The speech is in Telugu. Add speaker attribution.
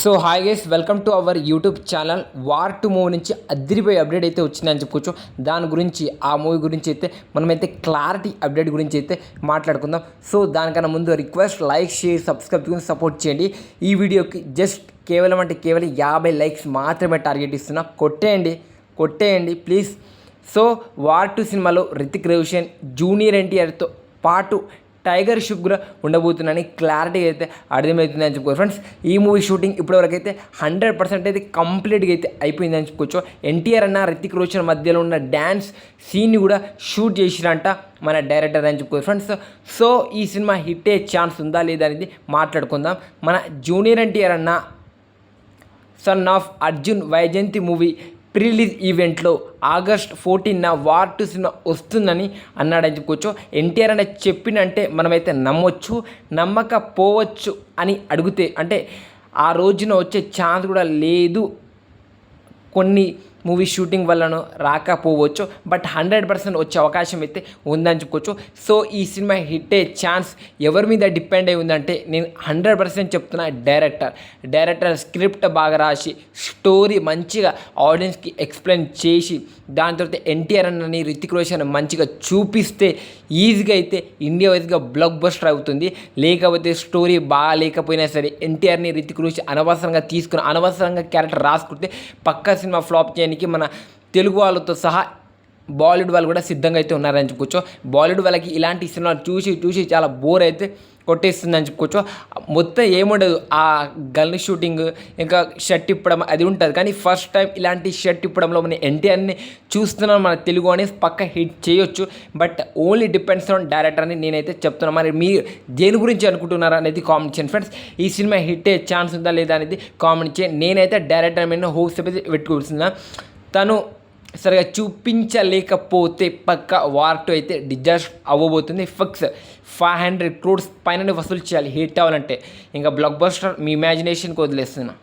Speaker 1: So hi guys welcome to our YouTube channel war two movie నుంచి అదిరిపోయే అప్డేట్ అయితే వచ్చిందని చెప్పుకోవచ్చు. దాని గురించి ఆ మూవీ గురించి అయితే మనమైతే క్లారిటీ అప్డేట్ గురించి అయితే మాట్లాడుకుందాం. సో దానికన్నా ముందు రిక్వెస్ట్ లైక్ షేర్ సబ్స్క్రైబ్ చేసుకుని సపోర్ట్ చేయండి. ఈ వీడియోకి జస్ట్ కేవలం అంటే కేవలం యాభై లైక్స్ మాత్రమే టార్గెట్ ఇస్తున్నా. కొట్టేయండి కొట్టేయండి ప్లీజ్ సో వార్ టు సినిమాలో రితిక్ రోషన్ జూనియర్ ఎన్టీఆర్తో పాటు టైగర్ షిప్ కూడా ఉండబోతుందని క్లారిటీ అయితే అర్థమవుతుందని చెప్పుకోవచ్చు. ఫ్రెండ్స్ ఈ మూవీ షూటింగ్ ఇప్పటివరకు అయితే హండ్రెడ్ పర్సెంట్ అయితే కంప్లీట్గా అయితే అయిపోయిందని చెప్పుకోవచ్చు. ఎన్టీఆర్ అన్న రితిక్ రోషన్ మధ్యలో ఉన్న డ్యాన్స్ సీన్ని కూడా షూట్ చేసిరంట మన డైరెక్టర్ అని చెప్పుకోవచ్చు. ఫ్రెండ్స్ సో ఈ సినిమా హిట్ అయ్యే ఛాన్స్ ఉందా లేదా అనేది మాట్లాడుకుందాం. మన జూనియర్ ఎన్టీఆర్ అన్న son of Arjun Vyjayanthi movie prerelease ఈవెంట్లో ఆగస్ట్ ఫోర్టీన్న వార్ టూ సినిమా వస్తుందని అన్నాడని చెప్పుకోవచ్చు ఎన్టీఆర్ అనే చెప్పినంటే మనమైతే నమ్మొచ్చు నమ్మకపోవచ్చు అని అడిగితే అంటే ఆ రోజున వచ్చే ఛాన్స్ కూడా లేదు. కొన్ని మూవీ షూటింగ్ వల్లనో రాకపోవచ్చు బట్ హండ్రెడ్ పర్సెంట్ వచ్చే అవకాశం అయితే ఉందని చెప్పుకోవచ్చు సో ఈ సినిమా హిట్ అయ్యే ఛాన్స్ ఎవరి మీద డిపెండ్ అయి ఉందంటే నేను హండ్రెడ్ పర్సెంట్ చెప్తున్నా డైరెక్టర్ డైరెక్టర్ స్క్రిప్ట్ బాగా రాసి స్టోరీ మంచిగా ఆడియన్స్కి ఎక్స్ప్లెయిన్ చేసి దాని తర్వాత ఎన్టీఆర్ అన్నని రితిక్ రోషన్ మంచిగా చూపిస్తే ఈజీగా అయితే ఇండియా వైజ్గా బ్లాక్ బస్టర్ అవుతుంది. లేకపోతే స్టోరీ బాగా లేకపోయినా సరే ఎన్టీఆర్ని రితిక్ రోషన్ అనవసరంగా తీసుకుని అనవసరంగా క్యారెక్టర్ రాసుకుంటే పక్క సినిమా ఫ్లాప్ చేయడానికి మన తెలుగు వాళ్ళతో సహా బాలీవుడ్ వాళ్ళు కూడా సిద్ధంగా అయితే ఉన్నారని చెప్పుకోవచ్చు బాలీవుడ్ వాళ్ళకి ఇలాంటి సినిమాలు చూసి చూసి చాలా బోర్ అయితే కొట్టేస్తుందని చెప్పుకోవచ్చు మొత్తం ఏముండదు. ఆ గన్ షూటింగ్ ఇంకా షర్ట్ ఇప్పడం అది ఉంటుంది. కానీ ఫస్ట్ టైం ఇలాంటి షర్ట్ ఇప్పడంలో మన ఎన్టీఆర్ని చూస్తున్నాం మన తెలుగు అనేది పక్క హిట్ చేయొచ్చు. But only depends on director అని నేనైతే చెప్తున్నాను మరి మీరు దేని గురించి అనుకుంటున్నారా అనేది కామెంట్ చేయండి. ఫ్రెండ్స్ ఈ సినిమా హిట్ అయ్యే ఛాన్స్ ఉందా లేదా అనేది కామెంట్ చేయండి. నేనైతే డైరెక్టర్ మీద హోప్స్ అయితే పెట్టుకోవాల్సిందా తను సరిగా చూపించలేకపోతే పక్క వార్టు అయితే డిజాస్టర్ అవ్వబోతుంది. ఫిక్స్ ఫైవ్ హండ్రెడ్ క్రోడ్స్ పైన వసూలు చేయాలి. హిట్ అవ్వాలంటే. ఇంకా బ్లాక్ బస్టర్ మీ ఇమాజినేషన్కి వదిలేస్తున్నా.